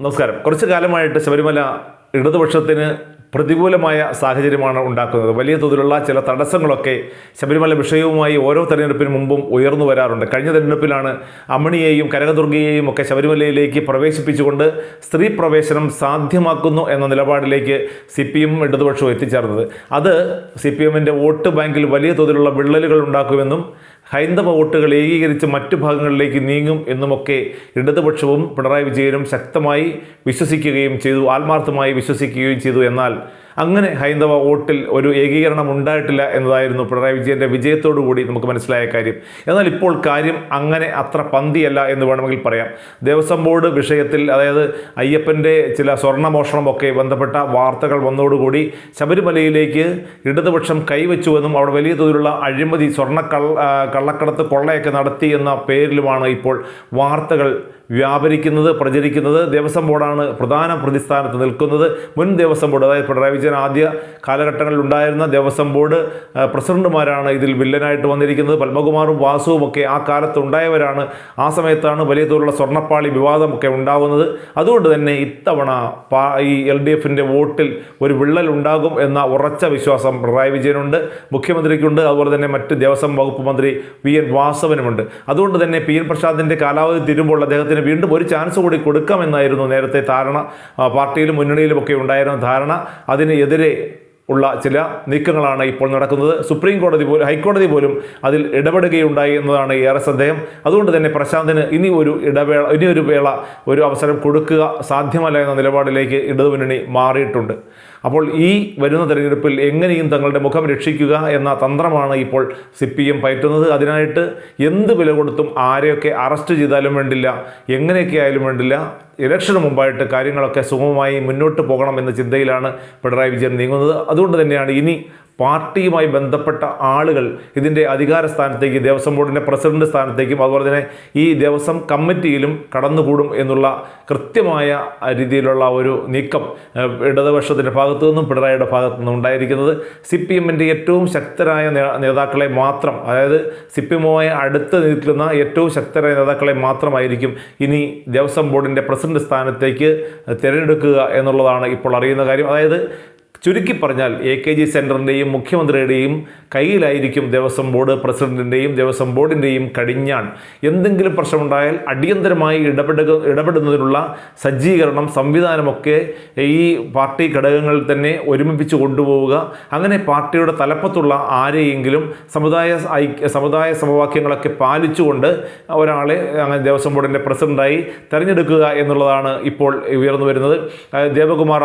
നമസ്കാരം. കുറച്ചു കാലമായിട്ട് ശബരിമല ഇടതുപക്ഷത്തിന് പ്രതികൂലമായ സാഹചര്യമാണ് ഉണ്ടാക്കുന്നത്. വലിയ തോതിലുള്ള ചില തടസ്സങ്ങളൊക്കെ ശബരിമല വിഷയവുമായി ഓരോ തെരഞ്ഞെടുപ്പിന് മുമ്പും ഉയർന്നു വരാറുണ്ട്. കഴിഞ്ഞ തെരഞ്ഞെടുപ്പിലാണ് അമ്മണിയെയും കനകദുർഗയെയും ഒക്കെ ശബരിമലയിലേക്ക് പ്രവേശിപ്പിച്ചുകൊണ്ട് സ്ത്രീ പ്രവേശനം സാധ്യമാക്കുന്നു എന്ന നിലപാടിലേക്ക് സി പി എം ഇടതുപക്ഷവും എത്തിച്ചേർന്നത്. അത് സി പി എമ്മിന്റെ വോട്ട് ബാങ്കിൽ വലിയ തോതിലുള്ള വിള്ളലുകൾ ഉണ്ടാക്കുമെന്നും ഹൈന്ദവ വോട്ടുകൾ ഏകീകരിച്ച് മറ്റു ഭാഗങ്ങളിലേക്ക് നീങ്ങും എന്നുമൊക്കെ ഇടതുപക്ഷവും പിണറായി വിജയനും ശക്തമായി വിശ്വസിക്കുകയും ചെയ്തു ആത്മാർത്ഥമായി വിശ്വസിക്കുകയും ചെയ്തു എന്നാൽ അങ്ങനെ ഹൈന്ദവ വോട്ടിൽ ഒരു ഏകീകരണം ഉണ്ടായിട്ടില്ല എന്നതായിരുന്നു പിണറായി വിജയന്റെ വിജയത്തോടുകൂടി നമുക്ക് മനസ്സിലായ കാര്യം. എന്നാൽ ഇപ്പോൾ കാര്യം അങ്ങനെ അത്ര പന്തിയല്ല എന്ന് വേണമെങ്കിൽ പറയാം. ദേവസ്വം ബോർഡ് വിഷയത്തിൽ അതായത് അയ്യപ്പന്റെ ചില സ്വർണമോഷണമൊക്കെ ബന്ധപ്പെട്ട വാർത്തകൾ വന്നതോടുകൂടി ശബരിമലയിലേക്ക് ഇടതുപക്ഷം കൈവച്ചുവെന്നും അവിടെ വലിയ തോതിലുള്ള അഴിമതി സ്വർണ കള്ളക്കടത്ത് കൊള്ളയൊക്കെ നടത്തി എന്ന പേരിലുമാണ് ഇപ്പോൾ വാർത്തകൾ വ്യാപരിക്കുന്നത് പ്രചരിക്കുന്നത്. ദേവസ്വം ബോർഡാണ് പ്രധാന പ്രതിസ്ഥാനത്ത് നിൽക്കുന്നത്. മുൻ ദേവസ്വം ബോർഡ് അതായത് പിണറായി വിജയൻ ആദ്യ കാലഘട്ടങ്ങളിൽ ഉണ്ടായിരുന്ന ദേവസ്വം ബോർഡ് പ്രസിഡന്റുമാരാണ് ഇതിൽ വില്ലനായിട്ട് വന്നിരിക്കുന്നത്. പത്മകുമാറും വാസുവും ഒക്കെ ആ കാലത്ത് ഉണ്ടായവരാണ് ആ സമയത്താണ് വലിയ തോതിലുള്ള സ്വർണപ്പാളി വിവാദമൊക്കെ ഉണ്ടാകുന്നത് അതുകൊണ്ട് തന്നെ ഇത്തവണ ഈ എൽ ഡി എഫിന്റെ വോട്ടിൽ ഒരു വിള്ളൽ ഉണ്ടാകും എന്ന ഉറച്ച വിശ്വാസം പിണറായി വിജയനുണ്ട്. മുഖ്യമന്ത്രിക്കുണ്ട്. അതുപോലെ തന്നെ മറ്റ് ദേവസ്വം വകുപ്പ് മന്ത്രി വി എൻ വാസവനുമുണ്ട്. അതുകൊണ്ട് തന്നെ പി എൻ പ്രസാദിന്റെ കാലാവധി തീരുമ്പോൾ അദ്ദേഹത്തിന് വീണ്ടും ഒരു ചാൻസ് കൂടി കൊടുക്കാമെന്നായിരുന്നു നേരത്തെ ധാരണ. പാർട്ടിയിലും മുന്നണിയിലുമൊക്കെ ഉണ്ടായിരുന്ന ധാരണ. അതിന് എതിരെ ഉള്ള ചില നീക്കങ്ങളാണ് ഇപ്പോൾ നടക്കുന്നത്. സുപ്രീം കോടതി പോലും ഹൈക്കോടതി പോലും അതിൽ ഇടപെടുകയുണ്ടായി എന്നതാണ് ഏറെ ശ്രദ്ധേയം. അതുകൊണ്ട് തന്നെ പ്രശാന്തിന് ഇനി ഒരു ഇടവേള ഇനി ഒരു വേള ഒരു അവസരം കൊടുക്കുക സാധ്യമല്ല എന്ന നിലപാടിലേക്ക് ഇടതുമുന്നണി മാറിയിട്ടുണ്ട്. അപ്പോൾ ഈ വരുന്ന തെരഞ്ഞെടുപ്പിൽ എങ്ങനെയും തങ്ങളുടെ മുഖം രക്ഷിക്കുക എന്ന തന്ത്രമാണ് ഇപ്പോൾ സി പി എം പയറ്റുന്നത്. അതിനായിട്ട് എന്ത് വില കൊടുത്തും ആരെയൊക്കെ അറസ്റ്റ് ചെയ്താലും വേണ്ടില്ല എങ്ങനെയൊക്കെ ആയാലും വേണ്ടില്ല ഇലക്ഷന് മുമ്പായിട്ട് കാര്യങ്ങളൊക്കെ സുഗമമായി മുന്നോട്ട് പോകണം എന്ന ചിന്തയിലാണ് പിണറായി വിജയൻ നീങ്ങുന്നത്. അതുകൊണ്ട് തന്നെയാണ് ഇനി പാർട്ടിയുമായി ബന്ധപ്പെട്ട ആളുകൾ ഇതിന്റെ അധികാര സ്ഥാനത്തേക്ക് ദേവസ്വം ബോർഡിന്റെ പ്രസിഡന്റ് സ്ഥാനത്തേക്കും അതുപോലെ തന്നെ ഈ ദേവസ്വം കമ്മിറ്റിയിലും കടന്നുകൂടും എന്നുള്ള കൃത്യമായ രീതിയിലുള്ള ഒരു നീക്കം ഇടതുപക്ഷത്തിന്റെ ഭാഗത്തു നിന്നും പിണറായിയുടെ ഭാഗത്തു നിന്നും ഉണ്ടായിരിക്കുന്നത്. സി പി എമ്മിന്റെ ഏറ്റവും ശക്തരായ നേതാക്കളെ മാത്രം അതായത് സി പി എമ്മുമായി അടുത്ത് നിൽക്കുന്ന ഏറ്റവും ശക്തരായ നേതാക്കളെ മാത്രമായിരിക്കും ഇനി ദേവസ്വം ബോർഡിന്റെ സ്ഥാനത്തേക്ക് തിരഞ്ഞെടുക്കുക എന്നുള്ളതാണ് ഇപ്പോൾ അറിയുന്ന കാര്യം. അതായത് ചുരുക്കി പറഞ്ഞാൽ എ കെ ജി സെന്ററിന്റെയും മുഖ്യമന്ത്രിയുടെയും കയ്യിലായിരിക്കും ദേവസ്വം ബോർഡ് പ്രസിഡന്റിന്റെയും ദേവസ്വം ബോർഡിന്റെയും കടിഞ്ഞാൺ. എന്തെങ്കിലും പ്രശ്നമുണ്ടായാൽ അടിയന്തരമായി ഇടപെടുക ഇടപെടുന്നതിനുള്ള സജ്ജീകരണം സംവിധാനമൊക്കെ ഈ പാർട്ടി ഘടകങ്ങളിൽ തന്നെ ഒരുമിപ്പിച്ച് കൊണ്ടുപോവുക. അങ്ങനെ പാർട്ടിയുടെ തലപ്പത്തുള്ള ആരെയെങ്കിലും സമുദായ ഐക്യ സമുദായ സമവാക്യങ്ങളൊക്കെ പാലിച്ചുകൊണ്ട് ഒരാളെ അങ്ങനെ ദേവസ്വം ബോർഡിന്റെ പ്രസിഡന്റായി തിരഞ്ഞെടുക്കുക എന്നുള്ളതാണ് ഇപ്പോൾ ഉയർന്നു വരുന്നത്. ദേവകുമാർ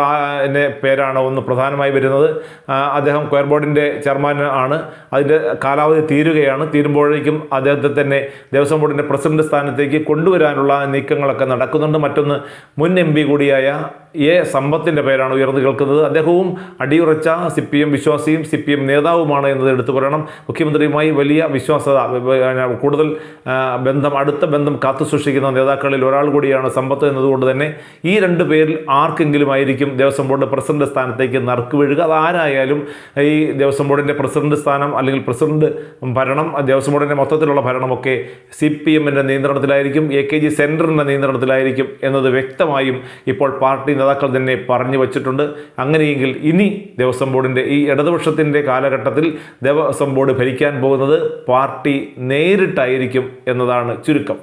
പേരാണ് ഒന്ന് പ്രധാനമായി വരുന്നത്. അദ്ദേഹം ക്വയർ ബോർഡിന്റെ ചെയർമാൻ ആണ്. അതിന്റെ കാലാവധി തീരുകയാണ്. തീരുമ്പോഴേക്കും അദ്ദേഹത്തെ തന്നെ ദേവസ്വം ബോർഡിന്റെ പ്രസിഡന്റ് സ്ഥാനത്തേക്ക് കൊണ്ടുവരാനുള്ള നീക്കങ്ങളൊക്കെ നടക്കുന്നുണ്ട്. മറ്റൊന്ന് മുൻ എം കൂടിയായ എ സമ്പത്തിന്റെ പേരാണ് ഉയർന്നു കേൾക്കുന്നത്. അദ്ദേഹവും അടിയുറച്ച സി പി എം വിശ്വാസിയും സി പി എം നേതാവുമാണ് എന്നത് എടുത്തു പറയണം. മുഖ്യമന്ത്രിയുമായി വലിയ വിശ്വാസത കൂടുതൽ ബന്ധം അടുത്ത ബന്ധം കാത്തു സൂക്ഷിക്കുന്ന നേതാക്കളിൽ ഒരാൾ കൂടിയാണ് സമ്പത്ത് എന്നതുകൊണ്ട് തന്നെ ഈ രണ്ട് പേരിൽ ആർക്കെങ്കിലും ആയിരിക്കും ദേവസ്വം ബോർഡ് പ്രസിഡന്റ് സ്ഥാനത്തേക്ക് നറുക്ക് വീഴുക. അതാരായാലും ഈ ദേവസ്വം ബോർഡിന്റെ പ്രസിഡന്റ് സ്ഥാനം അല്ലെങ്കിൽ പ്രസിഡന്റ് ഭരണം ദേവസ്വം ബോർഡിന്റെ മൊത്തത്തിലുള്ള ഭരണമൊക്കെ സി പി എമ്മിന്റെ നിയന്ത്രണത്തിലായിരിക്കും എ കെ ജി സെന്ററിന്റെ നിയന്ത്രണത്തിലായിരിക്കും എന്നത് വ്യക്തമായും ഇപ്പോൾ പാർട്ടി നേതാക്കൾ തന്നെ പറഞ്ഞു വച്ചിട്ടുണ്ട്. അങ്ങനെയെങ്കിൽ ഇനി ദേവസ്വം ബോർഡിന്റെ ഈ ഇടതുപക്ഷത്തിന്റെ കാലഘട്ടത്തിൽ ദേവസ്വം ബോർഡ് ഭരിക്കാൻ പോകുന്നത് പാർട്ടി നേരിട്ടായിരിക്കും എന്നതാണ് ചുരുക്കം.